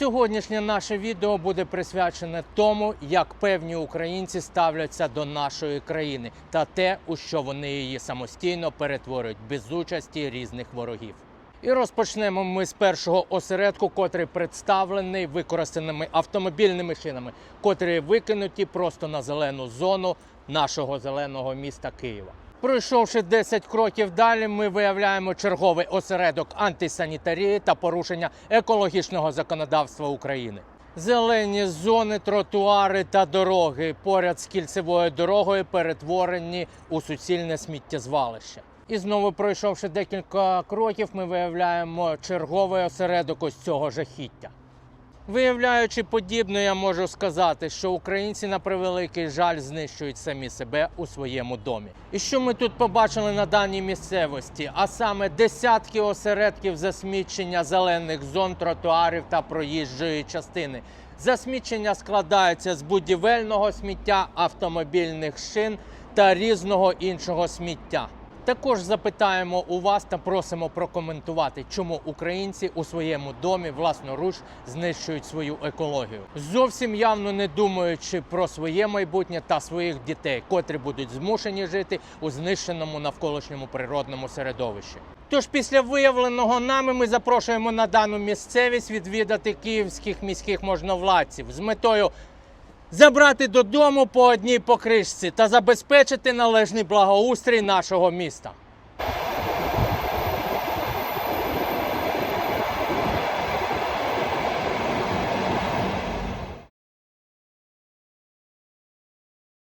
Сьогоднішнє наше відео буде присвячене тому, як певні українці ставляться до нашої країни та те, у що вони її самостійно перетворюють без участі різних ворогів. І розпочнемо ми з першого осередку, котрий представлений використаними автомобільними шинами, котрі викинуті просто на зелену зону нашого зеленого міста Києва. Пройшовши 10 кроків далі, ми виявляємо черговий осередок антисанітарії та порушення екологічного законодавства України. Зелені зони, тротуари та дороги поряд з кільцевою дорогою перетворені у суцільне сміттєзвалище. І знову пройшовши декілька кроків, ми виявляємо черговий осередок ось цього жахіття. Виявляючи подібне, я можу сказати, що українці на превеликий жаль знищують самі себе у своєму домі. І що ми тут побачили на даній місцевості? А саме десятки осередків засмічення зелених зон, тротуарів та проїжджої частини. Засмічення складається з будівельного сміття, автомобільних шин та різного іншого сміття. Також запитаємо у вас та просимо прокоментувати, чому українці у своєму домі власноруч знищують свою екологію, зовсім явно не думаючи про своє майбутнє та своїх дітей, котрі будуть змушені жити у знищеному навколишньому природному середовищі. Тож після виявленого нами ми запрошуємо на дану місцевість відвідати київських міських можновладців з метою забрати додому по одній покришці та забезпечити належний благоустрій нашого міста.